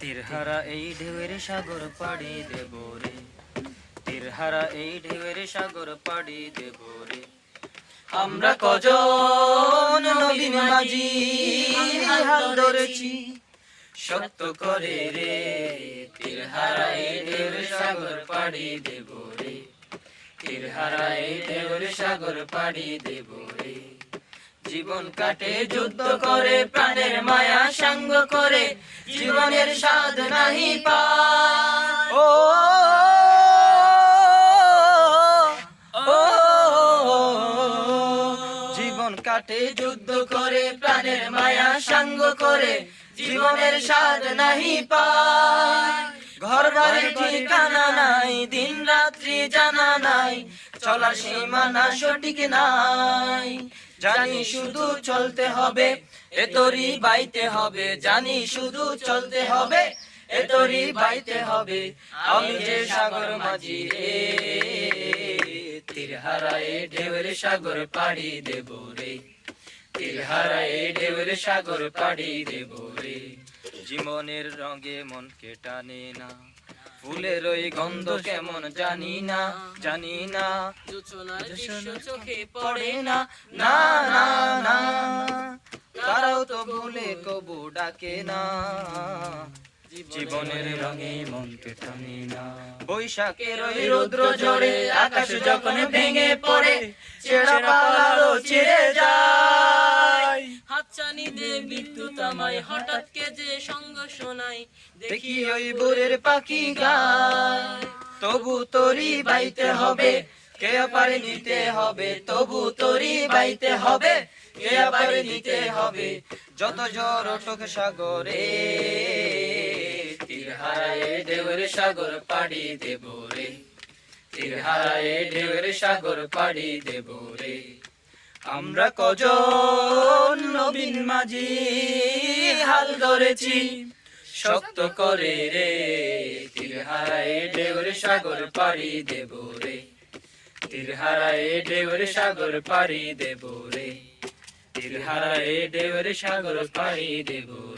তীরহারা এই ঢেউয়ের সাগর পাড়ি দেব রে। তীরহারা এই ঢেউয়ের সাগর পাড়ি দেব রে। আমরা কজন নবীন মাঝি হাল ধরেছি, শক্ত করে রে। তীরহারা এই ঢেউয়ের সাগর পাড়ি দেব রে। তীরহারা এই ঢেউয়ের সাগর পাড়ি দেব রে। জীবন কাটে, যুদ্ধ করে, প্রাণের মায়া সাঙ্গ করে জীবনের স্বাদ নাহি পা ও জীবন কাটে যুদ্ধ করে প্রাণের মায়া সাঙ্গ করে জীবনের স্বাদ নাহি পায় ঘর বাড়ির ঠিকানা নাই দিন রাত্রি জানা নাই চলার সীমানা সঠিক নাই জানি শুধু চলতে হবে, এ তোরই বাইতে হবে, জানি শুধু চলতে হবে, এ তোরই বাইতে হবে, আমি যে সাগর মাঝি রে তীর হারায় ঢেউয়ের সাগর পাড়ি দেব রে তীর হারায় ঢেউয়ের সাগর পাড়ি দেব রে, জীবনের রঙে মনকে টানে না ফুলের ওই গন্ধ কেমন জানি না জানি না। জোছনার দৃশ্য চোখে পড়ে না। না। না না তারাও তো ভুলে কবু ডাকে না। জীবনের রঙে মনকে টানে না। বৈশাখের ওই রৌদ্র ঝরে আকাশ যখন ভেঙে পড়ে ছেড়া পালালো ছেড়ে যায়। দে হঠাৎ কে যে সঙ্গ শোনাই দেখি ওই পাখি গায়। তবু তোরই বাইতে হবে, কে পারে নিতে হবে? তবু তোরই বাইতে হবে, কে পারে নিতে হবে? যত জোর ওঠক সাগরে তীর হারায় ঢেউয়ের সাগর পাড়ি দেব রে। তীর হারায় ঢেউয়ের সাগর পাড়ি দেব রে। আমরা কজন মাঝি হাল ধরেছি। শক্ত করে রে, তীর ডেউরে সাগর পাড়ি দেব রে। তীর ডেউরে সাগর পাড়ি দেব রে। তীর ডেউরে সাগর পাড়ি দেব রে।